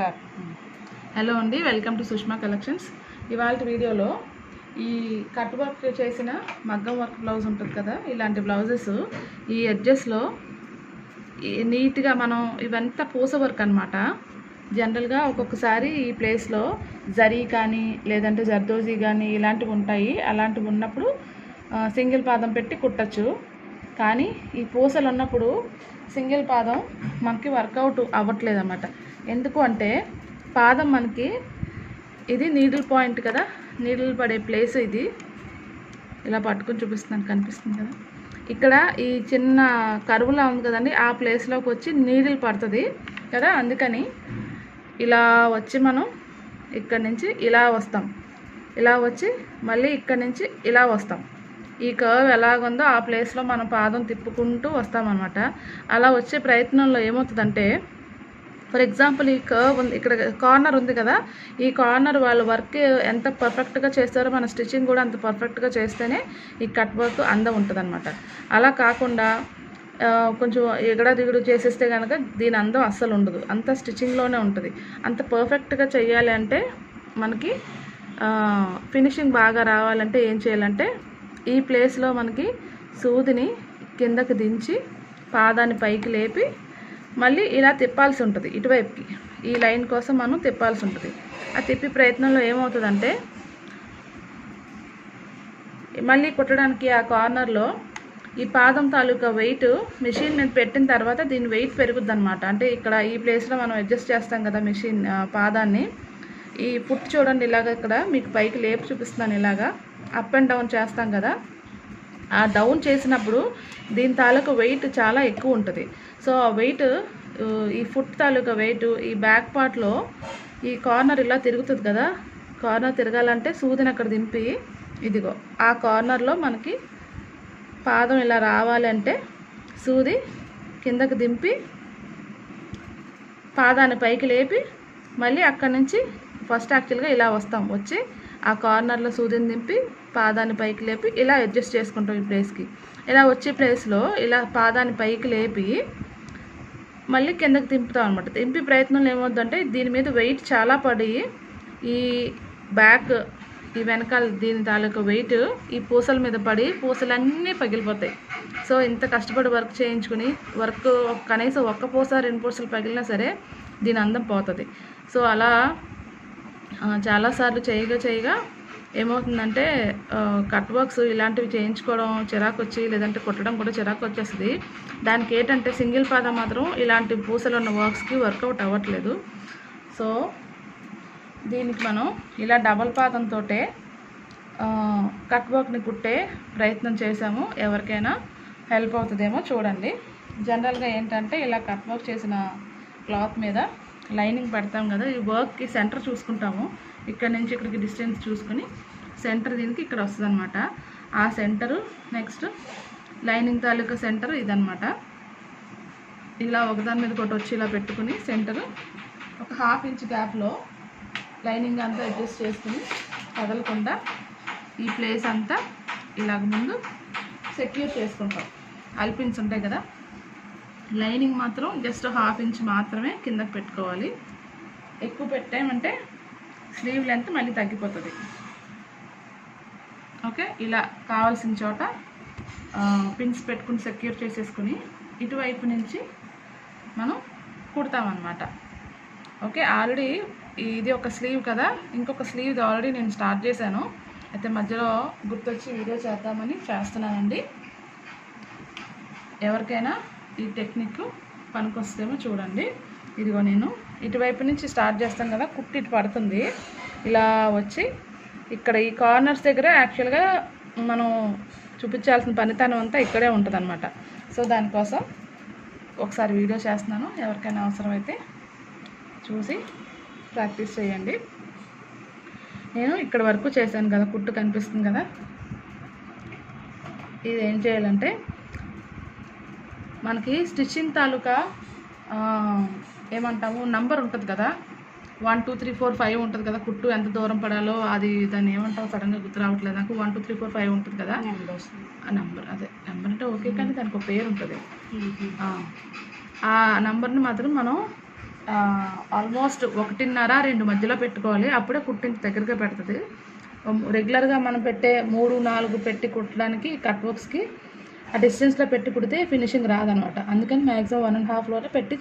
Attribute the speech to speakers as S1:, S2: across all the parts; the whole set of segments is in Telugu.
S1: స్టార్ట్
S2: హలో అండి వెల్కమ్ టు సుష్మా కలెక్షన్స్. ఇవాళ వీడియోలో ఈ కట్ వర్క్ చేసిన మగ్గం వర్క్ బ్లౌజ్ ఉంటుంది కదా ఇలాంటి బ్లౌజెస్. ఈ ఎడ్జెస్లో నీట్గా మనం ఇవంతా పూస వర్క్ అనమాట జనరల్గా ఒక్కొక్కసారి ఈ ప్లేస్లో జరీ కానీ లేదంటే జర్దోజీ కానీ ఇలాంటివి ఉంటాయి. అలాంటివి ఉన్నప్పుడు సింగిల్ పాదం పెట్టి కుట్టచ్చు. కానీ ఈ పూసలు ఉన్నప్పుడు సింగిల్ పాదం మనకి వర్కౌట్ అవ్వట్లేదు అన్నమాట ఎందుకు అంటే పాదం మనకి ఇది నీడిల్ పాయింట్ కదా నీడిల్ పడే ప్లేస్ ఇది. ఇలా పట్టుకుని చూపిస్తున్నాను కనిపిస్తుంది కదా. ఇక్కడ ఈ చిన్న కరువులా ఉంది కదండి ఆ ప్లేస్లోకి వచ్చి నీడిల్ పడుతుంది కదా. అందుకని ఇలా వచ్చి మనం ఇక్కడ నుంచి ఇలా వస్తాం. ఇలా వచ్చి మళ్ళీ ఇక్కడ నుంచి ఇలా వస్తాం. ఈ కర్వ్ ఎలాగుందో ఆ ప్లేస్లో మనం పాదం తిప్పుకుంటూ వస్తామన్నమాట. అలా వచ్చే ప్రయత్నంలో ఏమవుతుందంటే ఫర్ ఎగ్జాంపుల్ ఈ కర్వ్ ఉంది ఇక్కడ కార్నర్ ఉంది కదా ఈ కార్నర్ వాళ్ళు వర్క్ ఎంత పర్ఫెక్ట్గా చేస్తారో మన స్టిచ్చింగ్ కూడా అంత పర్ఫెక్ట్గా చేస్తేనే ఈ కట్ వర్క్ అందం ఉంటుంది అలా కాకుండా కొంచెం ఎగడ దిగుడు చేసేస్తే కనుక దీని అందం అస్సలు ఉండదు. అంత స్టిచ్చింగ్లోనే ఉంటుంది. అంత పర్ఫెక్ట్గా చేయాలి అంటే మనకి ఫినిషింగ్ బాగా రావాలంటే ఏం చేయాలంటే ఈ ప్లేస్లో మనకి సూదిని కిందకు దించి పాదాన్ని పైకి లేపి మళ్ళీ ఇలా తిప్పాల్సి ఉంటుంది ఇటువైపుకి. ఈ లైన్ కోసం మనం తిప్పాల్సి ఉంటుంది. ఆ తిప్పి ప్రయత్నంలో ఏమవుతుందంటే మళ్ళీ కుట్టడానికి ఆ కార్నర్లో ఈ పాదం తాలూకా వెయిట్ మిషన్ మీద పెట్టిన తర్వాత దీని వెయిట్ పెరుగుద్ది అనమాట అంటే ఇక్కడ ఈ ప్లేస్లో మనం అడ్జస్ట్ చేస్తాం కదా మిషన్ పాదాన్ని. ఈ పుట్టు చూడండి ఇలాగ ఇక్కడ మీకు పైకి లేపు చూపిస్తున్నాను ఇలాగా. అప్ అండ్ డౌన్ చేస్తాం కదా. ఆ డౌన్ చేసినప్పుడు దీని తాలూకా వెయిట్ చాలా ఎక్కువ ఉంటుంది. సో ఆ వెయిట్ ఈ ఫుట్ తాలూకా వెయిట్ ఈ బ్యాక్ పార్ట్లో ఈ కార్నర్ ఇలా తిరుగుతుంది కదా. కార్నర్ తిరగాలంటే సూదిని అక్కడ దింపి ఇదిగో ఆ కార్నర్లో మనకి పాదం ఇలా రావాలంటే సూది కిందకు దింపి పాదాన్ని పైకి లేపి మళ్ళీ అక్కడి నుంచి ఫస్ట్ యాక్చువల్గా ఇలా వస్తాం. వచ్చి ఆ కార్నర్లో సూదిని దింపి పాదాన్ని పైకి లేపి ఇలా అడ్జస్ట్ చేసుకుంటాం ఈ ప్లేస్కి. ఇలా వచ్చే ప్లేస్లో ఇలా పాదాన్ని పైకి లేపి మళ్ళీ కిందకి దింపుతాం అనమాట తింపి ప్రయత్నంలో ఏమవుతుందంటే దీని మీద వెయిట్ చాలా పడి ఈ బ్యాక్ ఈ వెనకాల దీని తాలూకా వెయిట్ ఈ పూసల మీద పడి పూసలన్నీ పగిలిపోతాయి. సో ఇంత కష్టపడి వర్క్ చేయించుకుని వర్క్ కనీసం ఒక్క పూస రెండు పూసలు పగిలినా సరే దీని అందం పోతుంది. సో అలా చాలాసార్లు చేయగా చేయగా ఏమవుతుందంటే కట్ వర్క్స్ ఇలాంటివి చేయించుకోవడం చిరాకు వచ్చి లేదంటే కుట్టడం కూడా చిరాకు వచ్చేస్తుంది దానికి ఏంటంటే సింగిల్ పాద మాత్రం ఇలాంటి పూసలు ఉన్న వర్క్స్కి వర్కౌట్ అవ్వట్లేదు. సో దీనికి మనం ఇలా డబల్ పాదంతో కట్ వర్క్ని కుట్టే ప్రయత్నం చేసాము ఎవరికైనా హెల్ప్ అవుతుందేమో చూడండి. జనరల్గా ఏంటంటే ఇలా కట్ వర్క్ చేసిన క్లాత్ మీద లైనింగ్ పెడతాం కదా ఈ వర్క్కి సెంటర్ చూసుకుంటాము. ఇక్కడ నుంచి ఇక్కడికి డిస్టెన్స్ చూసుకుని సెంటర్ దీనికి ఇక్కడ వస్తుంది అనమాట ఆ సెంటరు నెక్స్ట్ లైనింగ్ తాలూకా సెంటర్ ఇదనమాట ఇలా ఒకదాని మీద ఒకటి వచ్చి ఇలా పెట్టుకుని సెంటరు ఒక హాఫ్ ఇంచ్ గ్యాప్లో లైనింగ్ అంతా అడ్జస్ట్ చేసుకుని కదలకుండా ఈ ప్లేస్ అంతా ఇలాగ ముందు సెక్యూర్ చేసుకుంటాం. అల్పిన్స్ ఉంటాయి కదా లైనింగ్ మాత్రం జస్ట్ హాఫ్ ఇంచ్ మాత్రమే కిందకి పెట్టుకోవాలి. ఎక్కువ పెట్టామంటే స్లీవ్ లెంత్ మళ్ళీ తగ్గిపోతుంది. ఓకే? ఇలా కావాల్సిన చోట పిన్స్ పెట్టుకుని సెక్యూర్ చేసేసుకుని ఇటువైపు నుంచి మనం కుడతామన్నమాట. ఓకే? ఆల్రెడీ ఇది ఒక స్లీవ్ కదా? ఇంకొక స్లీవ్ ఆల్రెడీ నేను స్టార్ట్ చేశాను. అయితే మధ్యలో గుర్తొచ్చి వీడియో చేద్దామని చేస్తున్నానండి. ఎవరికైనా ఈ టెక్నిక్ పనికొస్తేమో చూడండి. ఇదిగో నేను ఇటువైపు నుంచి స్టార్ట్ చేస్తాను కదా కుట్టి ఇటు పడుతుంది. ఇలా వచ్చి ఇక్కడ ఈ కార్నర్స్ దగ్గర యాక్చువల్గా మనం చూపించాల్సిన పనితనం అంతా ఇక్కడే ఉంటుందన్నమాట. సో దానికోసం ఒకసారి వీడియో చేస్తున్నాను. ఎవరికైనా అవసరమైతే చూసి ప్రాక్టీస్ చేయండి. నేను ఇక్కడ వరకు చేశాను కదా కుట్టు కనిపిస్తుంది కదా. ఇది ఏం చేయాలంటే మనకి స్టిచ్చింగ్ తాలూకా ఏమంటాము నంబర్ ఉంటుంది కదా. One two three four five ఉంటుంది కదా. కుట్టు ఎంత దూరం పడాలో అది దాన్ని ఏమంటావు? సడన్గా గుర్తు రావట్లేదు నాకు. One two three four five ఉంటుంది కదా. ఆ నంబర్ అదే. నెంబర్ అంటే ఓకే కానీ దానికి ఒక పేరు ఉంటుంది. ఆ, నంబర్ని మాత్రం మనం ఆల్మోస్ట్ ఒకటిన్నర రెండు మధ్యలో పెట్టుకోవాలి. అప్పుడే కుట్టించి దగ్గరగా పెడుతుంది. రెగ్యులర్గా మనం పెట్టే మూడు నాలుగు పెట్టి కుట్టడానికి కట్ వర్క్స్కి ఆ డిస్టెన్స్లో పెట్టి కుడితే ఫినిషింగ్ రాదనమాట. అందుకని మ్యాక్సిమం వన్ అండ్ హాఫ్లోనే పెట్టి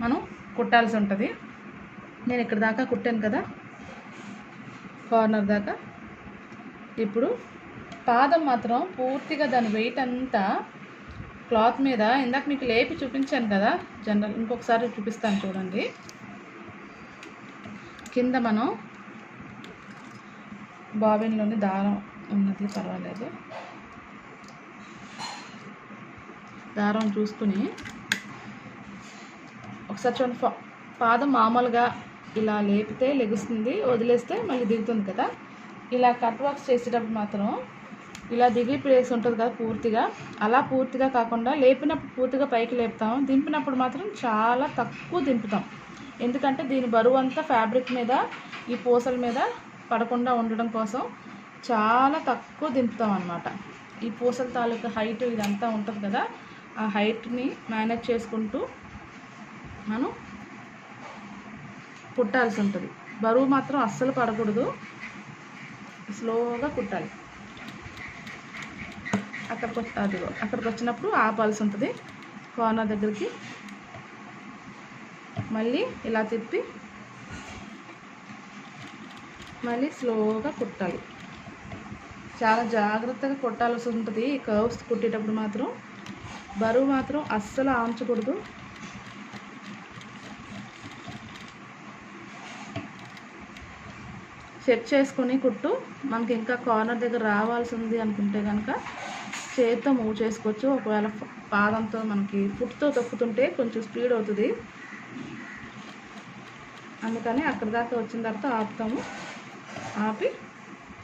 S2: మనం కుట్టాల్సి ఉంటుంది. నేను ఇక్కడ దాకా కుట్టాను కదా కార్నర్ దాకా. ఇప్పుడు పాదం మాత్రం పూర్తిగా దాని వెయిట్ అంతా క్లాత్ మీద ఇందాక మీకు లేపి చూపించాను కదా జనరల్ ఇంకొకసారి చూపిస్తాను చూడండి. కింద మనం బాబిన్లోని దారం ఉన్నది పర్వాలేదు. దారం చూసుకుని ఒకసారి చూడండి పాదం మామూలుగా ఇలా లేపితే లెగుస్తుంది వదిలేస్తే మళ్ళీ దిగుతుంది కదా. ఇలా కట్ వర్క్స్ చేసేటప్పుడు మాత్రం ఇలా దిగి ప్లేస్ ఉంటుంది కదా పూర్తిగా. అలా పూర్తిగా కాకుండా లేపినప్పుడు పూర్తిగా పైకి లేపుతాం దింపినప్పుడు మాత్రం చాలా తక్కువ దింపుతాం. ఎందుకంటే దీని బరువు అంతా ఫ్యాబ్రిక్ మీద ఈ పూసల మీద పడకుండా ఉండడం కోసం చాలా తక్కువ దింపుతాం అనమాట ఈ పూసల తాలూకా హైట్ ఇదంతా ఉంటుంది కదా ఆ హైట్ని మేనేజ్ చేసుకుంటూ మనం కుట్టాల్సి ఉంటుంది. బరువు మాత్రం అస్సలు పడకూడదు. స్లోగా కుట్టాలి. అక్కడికి అదిగో అక్కడికి వచ్చినప్పుడు ఆపాల్సి ఉంటుంది. కార్నర్ దగ్గరికి మళ్ళీ ఇలా తిప్పి మళ్ళీ స్లోగా కుట్టాలి. చాలా జాగ్రత్తగా కుట్టాల్సి ఉంటుంది ఈ కర్వ్స్ కుట్టేటప్పుడు మాత్రం. బరువు మాత్రం అస్సలు ఆంచకూడదు సెట్ చేసుకొని కుట్టు. మనకి ఇంకా కార్నర్ దగ్గర రావాల్సి ఉంది అనుకుంటే కనుక చేతితో మూవ్ చేసుకోవచ్చు. ఒకవేళ పాదంతో మనకి ఫుట్తో తొక్కుతుంటే కొంచెం స్పీడ్ అవుతుంది. అందుకని అక్కడ దాకా వచ్చిన తర్వాత ఆపుతాము. ఆపి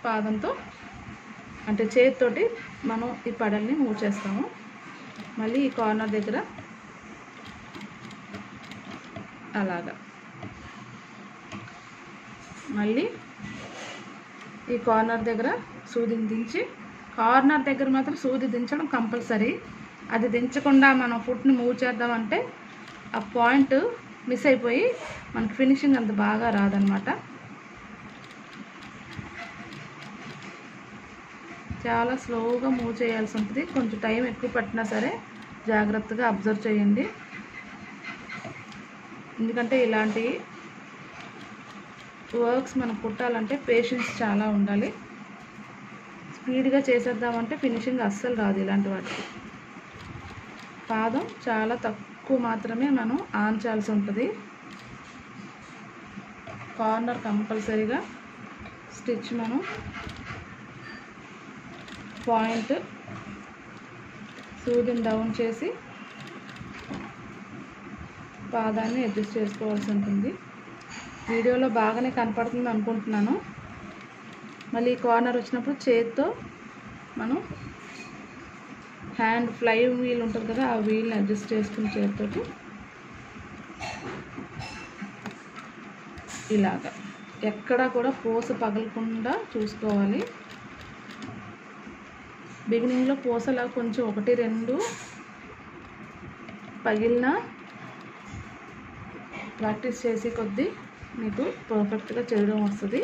S2: పాదంతో అంటే చేతితోటి మనం ఈ పడల్ని మూవ్ చేస్తాము. మళ్ళీ ఈ కార్నర్ దగ్గర అలాగా. మళ్ళీ ఈ కార్నర్ దగ్గర సూదిని దించి కార్నర్ దగ్గర మాత్రం సూది దించడం కంపల్సరీ. అది దించకుండా మనం ఫుట్ని మూవ్ చేద్దామంటే ఆ పాయింట్ మిస్ అయిపోయి మనకి ఫినిషింగ్ అంత బాగా రాదనమాట చాలా స్లోగా మూవ్ చేయాల్సి ఉంటుంది. కొంచెం టైం ఎక్కువ పట్టినా సరే జాగ్రత్తగా అబ్జర్వ్ చేయండి. ఎందుకంటే ఇలాంటి వర్క్స్ మనం కుట్టాలంటే పేషెన్స్ చాలా ఉండాలి. స్పీడ్గా చేసేద్దామంటే ఫినిషింగ్ అస్సలు రాదు ఇలాంటి వాటికి. పాదం చాలా తక్కువ మాత్రమే మనం ఆంచాల్సి ఉంటుంది. కార్నర్ కంపల్సరీగా స్టిచ్ మనం పాయింట్ సూదిని డౌన్ చేసి పాదాన్ని అడ్జస్ట్ చేసుకోవాల్సి ఉంటుంది. వీడియోలో బాగానే కనపడుతుంది అనుకుంటున్నాను. మళ్ళీ కార్నర్ వచ్చినప్పుడు చేత్తో మనం హ్యాండ్ ఫ్లై వీల్ ఉంటుంది కదా ఆ వీల్ని అడ్జస్ట్ చేసుకుని చేతితోటి ఇలాగా. ఎక్కడా కూడా పూస పగలకుండా చూసుకోవాలి. బిగినింగ్లో పూసలా కొంచెం ఒకటి రెండు పగిలిన ప్రాక్టీస్ చేసే కొద్దీ మీకు పర్ఫెక్ట్గా చేయడం వస్తుంది.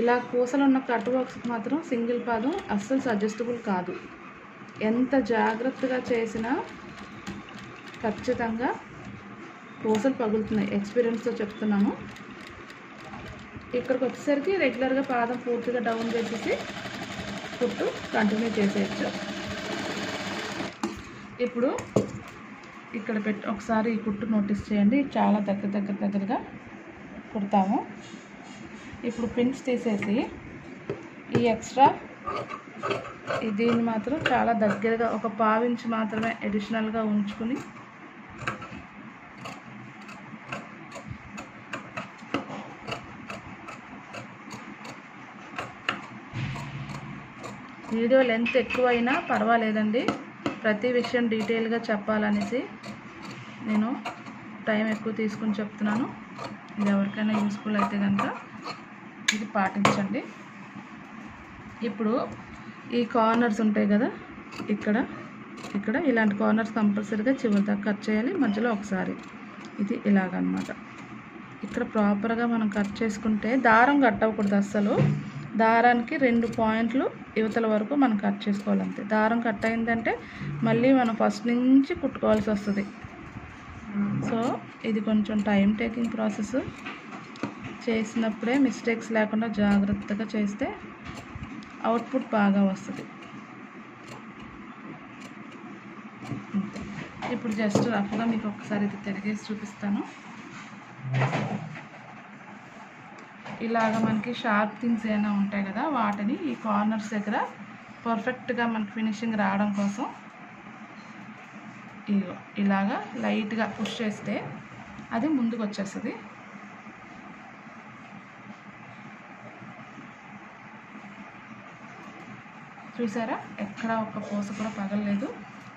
S2: ఇలా పూసలు ఉన్న కట్ వర్క్స్ మాత్రం సింగిల్ పాదం అస్సలు సజెస్టబుల్ కాదు. ఎంత జాగ్రత్తగా చేసినా ఖచ్చితంగా పూసలు పగులుతున్నాయి. ఎక్స్పీరియన్స్తో చెప్తున్నాను. ఇక్కడికి వచ్చేసరికి రెగ్యులర్గా పాదం పూర్తిగా డౌన్ చేసేసి కుట్టు కంటిన్యూ చేసేయచ్చు. ఇప్పుడు ఇక్కడ పెట్టి ఒకసారి ఈ కుట్టు నోటీస్ చేయండి. చాలా దగ్గర దగ్గర దగ్గరగా కుడతాము. ఇప్పుడు పిన్స్ తీసేసి ఈ ఎక్స్ట్రా దీన్ని మాత్రం చాలా దగ్గరగా ఒక పావించి మాత్రమే అడిషనల్గా ఉంచుకుని వీడియో లెంత్ ఎక్కువైనా పర్వాలేదండి. ప్రతి విషయం డీటెయిల్గా చెప్పాలనేసి నేను టైం ఎక్కువ తీసుకుని చెప్తున్నాను. ఇది ఎవరికైనా యూస్ఫుల్ అయితే కనుక ఇది పాటించండి. ఇప్పుడు ఈ కార్నర్స్ ఉంటాయి కదా ఇక్కడ ఇక్కడ ఇలాంటి కార్నర్స్ కంపల్సరీగా చివరి దాకా కట్ చేయాలి. మధ్యలో ఒకసారి ఇది ఇలాగనమాట. ఇక్కడ ప్రాపర్గా మనం కట్ చేసుకుంటే దారం కట్ అవ్వకూడదు అస్సలు. దారానికి రెండు పాయింట్లు యువతల వరకు మనం కట్ చేసుకోవాలి అంతే దారం కట్ అయిందంటే మళ్ళీ మనం ఫస్ట్ నుంచి కుట్టుకోవాల్సి వస్తుంది. సో ఇది కొంచెం టైం టేకింగ్ ప్రాసెస్. చేసినప్పుడే మిస్టేక్స్ లేకుండా జాగ్రత్తగా చేస్తే అవుట్పుట్ బాగా వస్తుంది. అంతే. ఇప్పుడు జస్ట్ రఫ్గా మీకు ఒకసారి ఇది తిరిగేసి చూపిస్తాను. ఇలాగ మనకి షార్ప్ థింగ్స్ ఏమైనా ఉంటాయి కదా వాటిని ఈ కార్నర్స్ దగ్గర పర్ఫెక్ట్గా మనకి ఫినిషింగ్ రావడం కోసం ఇగో ఇలాగా లైట్గా పుష్ చేస్తే అది ముందుకు వచ్చేస్తుంది. చూసారా? ఎక్కడ ఒక్క పూస కూడా పగలలేదు.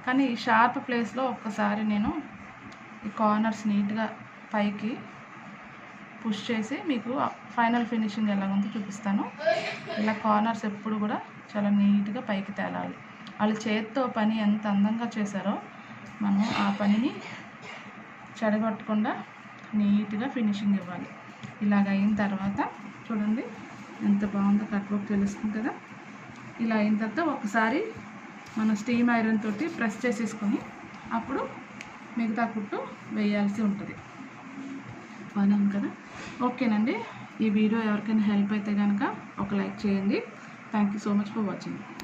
S2: కానీ ఈ షార్ప్ ప్లేస్లో ఒక్కసారి నేను ఈ కార్నర్స్ నీట్గా పైకి పుష్ చేసి మీకు ఫైనల్ ఫినిషింగ్ ఎలా ఉందో చూపిస్తాను. ఇలా కార్నర్స్ ఎప్పుడు కూడా చాలా నీట్గా పైకి తేలాలి. వాళ్ళు చేత్తో పని ఎంత అందంగా చేశారో మనం ఆ పనిని చెడగొట్టకుండా నీట్గా ఫినిషింగ్ ఇవ్వాలి. ఇలాగ అయిన తర్వాత చూడండి ఎంత బాగుందో కట్ వర్క్ తెలుస్తుంది కదా. ఇలా అయిన తర్వాత ఒకసారి మన స్టీమ్ ఐరన్ తోటి ప్రెస్ చేసేసుకొని అప్పుడు మిగతా కుట్టు వేయాల్సి ఉంటుంది. అన్నాను కదా? ఓకేనండి. ఈ వీడియో ఎవరికైనా హెల్ప్ అయితే కనుక ఒక లైక్ చేయండి. Thank you so much for watching